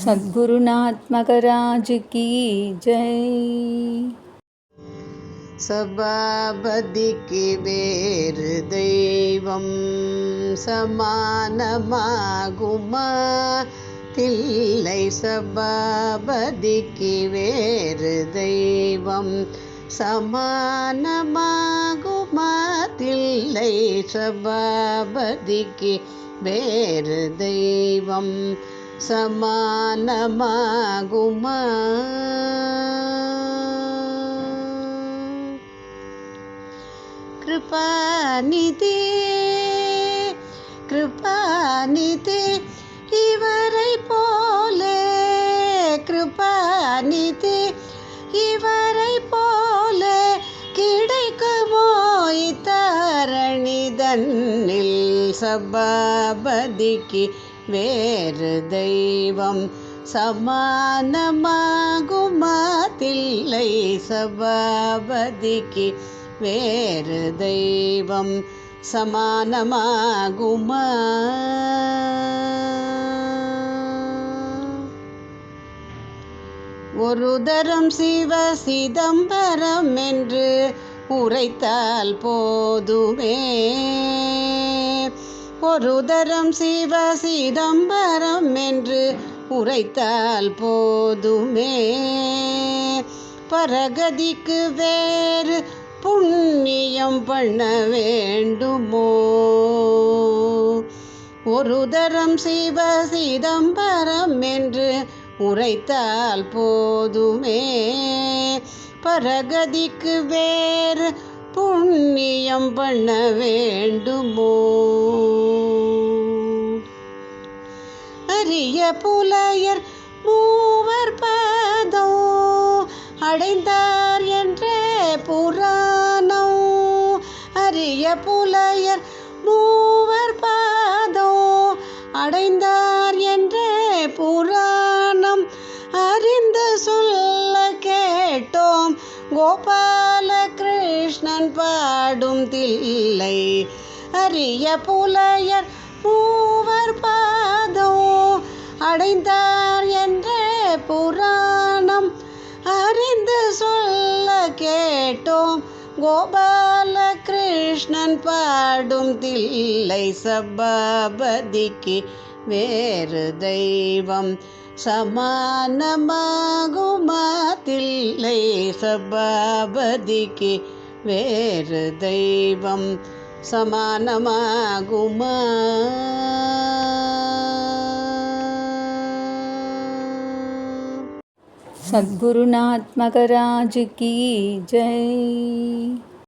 सद्गुरुनाथ मगराज की जय சபாபதிக்கு வேறு தெய்வம் சமானமாகுமா தில்லை சபாபதிக்கு வேறு தெய்வம் சமானமாகுமா தில்லை சபாபதிக்கு வேறு தெய்வம் சமானமாகுமா? கிருபாநிதி கிருபாநிதி இவரை போலே கிருபாநிதி இவரை போலே கிடைக்குமோ இத்தரணிதன்னில் சபாபதிக்கு? வேறு தெய்வம் சமானமாகுமாதில்லை சபாபதிக்கு. வேறு தெய்வம் சமானமாகுமா? ஒரு தரம் சிவ சிதம்பரம் என்று உரைத்தால் போதுமே. ஒருதரம் சிவ சிதம்பரம் என்று உரைத்தால் போதுமே. பரகதிக்கு வேறு புண்ணியம் பண்ண வேண்டுமோ? ஒரு தரம் சிவ சிதம்பரம் என்று உரைத்தால் போதுமே. பரகதிக்கு வேறு புண்ணியம் பண்ண வேண்டுமோ? அரிய புலையர் மூவர் பதம் அடைந்தார் என்றே புராணம். அரிய புலையர் மூவர் பாதம் அடைந்தார் என்றே புராணம். அறிந்து சொல்ல கேட்டோம் கோபால கிருஷ்ணன் பாடும் தில்லை. அரிய புலையர் மூவர் பாதம் அடைந்தார் என்ற புராணம் அறிந்து சொல்ல கேட்டோம். கோபால கிருஷ்ணன் பாடும் தில்லை சபாபதிக்கு வேறு தெய்வம் சமானமாகுமா? தில்லை சபாபதிக்கு வேறு தெய்வம் சமானமாகுமா सद्गुरुनाथ मगराज की जय